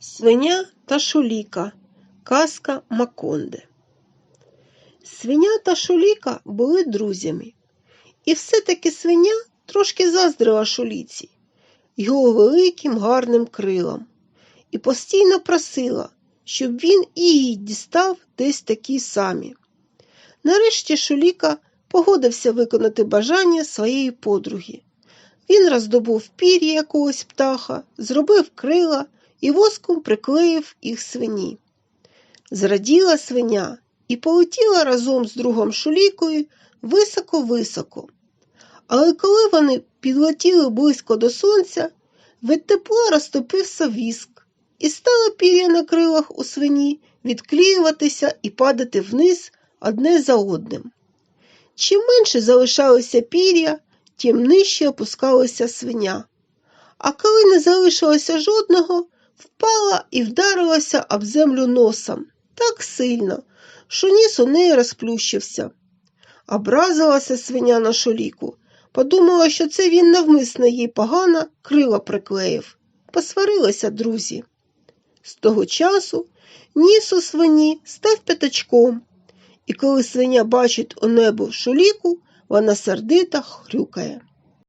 Свиня та шуліка. Казка Маконде. Свиня та шуліка були друзями. І все-таки свиня трошки заздрила шуліці, його великим гарним крилам, і постійно просила, щоб він і їй дістав десь такі самі. Нарешті шуліка погодився виконати бажання своєї подруги. Він роздобув пір'я якогось птаха, зробив крила і воском приклеїв їх свині. Зраділа свиня і полетіла разом з другом шулікою високо-високо. Але коли вони підлетіли близько до сонця, від тепла розтопився віск, і стало пір'я на крилах у свині відклеюватися і падати вниз одне за одним. Чим менше залишалося пір'я, тим нижче опускалася свиня. А коли не залишилося жодного, впала і вдарилася об землю носом так сильно, що ніс у неї розплющився. Образилася свиня на шоліку, подумала, що це він навмисно їй погано крила приклеїв. Посварилися друзі. З того часу ніс у свині став п'ятачком, і коли свиня бачить у небо шоліку, вона сердито хрюкає.